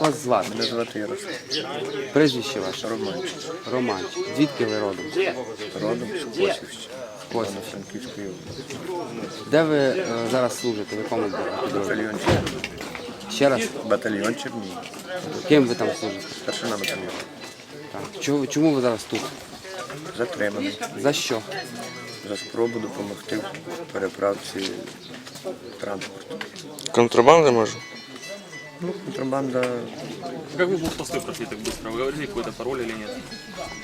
Вас звати? Мене звати Ярослав Прізвище ваше? Романчик. Романчик. Звідки ви родом? Родом з Косівщини. Косів. Франківської області. Де ви е, зараз служите? В якому підрозділі? Батальйон Чернігів. Ще раз, Батальйон Чернігів. ким ви там служите? Старшина батальйону. Так. Чому, чому ви зараз тут? Затриманий За що? за спробу допомогти в переправці транспорту. Контрабанда може? Ну, контрабанда. Как вы блокпосты прошли так быстро? Вы говорили какой-то пароль или нет?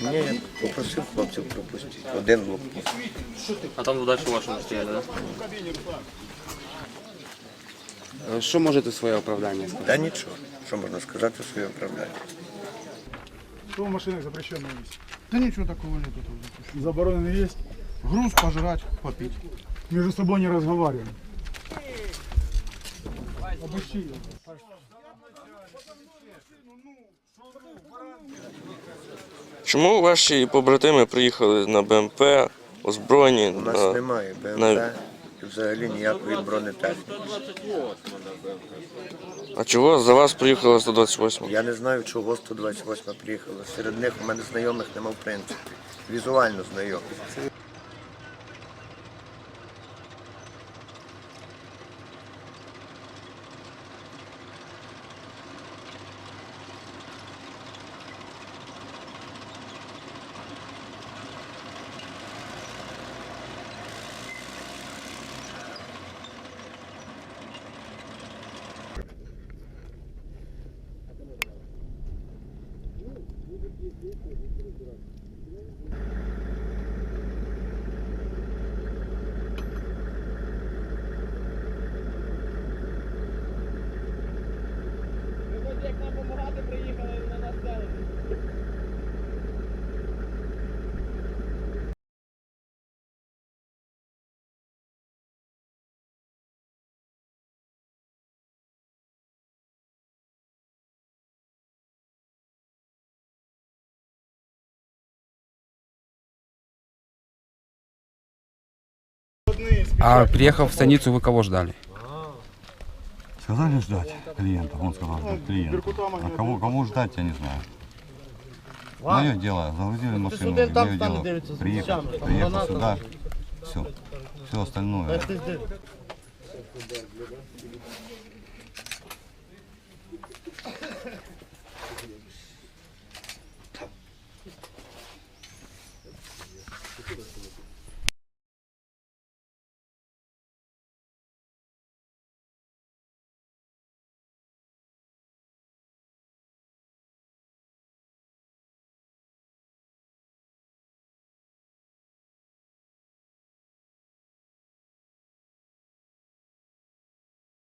Ні, я попросив хлопців пропустити. Один блокпост. А там дальше ваши стояли, да? Е, Що можете своє оправдання сказати? Та нічого. Що можна сказати своє оправдання? Что в машинах запрещено есть? Да ничего такого нет. Заборонено есть груз пожрать, попить. Между собой не разговариваем. Обыщи ее. Чому ваші побратими приїхали на БМП, озброєні? У нас на- немає БМП на- і взагалі ніякої бронетехніки. А чого за вас приїхала 128? Я не знаю, чого 128 приїхала. Серед них у мене знайомих нема в принципі. Візуально знайомих. Як нам допомагати приїхати. А приехав в станицу, вы кого ждали? Сказали ждать клиентов, он сказал ждать клиентов. А кого, кого ждать, я не знаю. Мое дело, загрузили машину, мое дело приехать, приехал сюда, все. Все остальное.